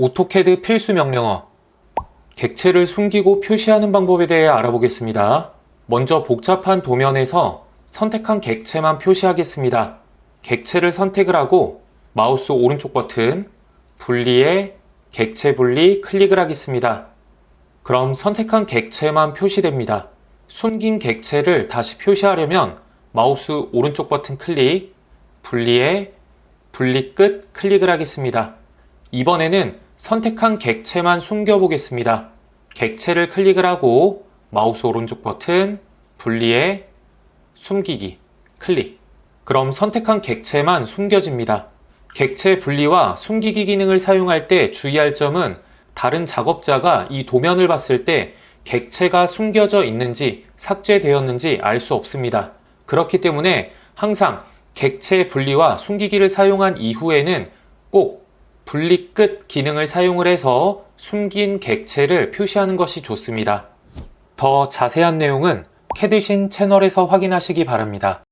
오토캐드 필수 명령어 객체를 숨기고 표시하는 방법에 대해 알아보겠습니다. 먼저 복잡한 도면에서 선택한 객체만 표시하겠습니다. 객체를 선택을 하고 마우스 오른쪽 버튼 분리에 객체 분리 클릭을 하겠습니다. 그럼 선택한 객체만 표시됩니다. 숨긴 객체를 다시 표시하려면 마우스 오른쪽 버튼 클릭, 분리에 분리 끝 클릭을 하겠습니다. 이번에는 선택한 객체만 숨겨 보겠습니다. 객체를 클릭을 하고 마우스 오른쪽 버튼 분리에 숨기기 클릭. 그럼 선택한 객체만 숨겨집니다. 객체 분리와 숨기기 기능을 사용할 때 주의할 점은 다른 작업자가 이 도면을 봤을 때 객체가 숨겨져 있는지 삭제되었는지 알 수 없습니다. 그렇기 때문에 항상 객체 분리와 숨기기를 사용한 이후에는 꼭 분리 끝 기능을 사용을 해서 숨긴 객체를 표시하는 것이 좋습니다. 더 자세한 내용은 캐드신 채널에서 확인하시기 바랍니다.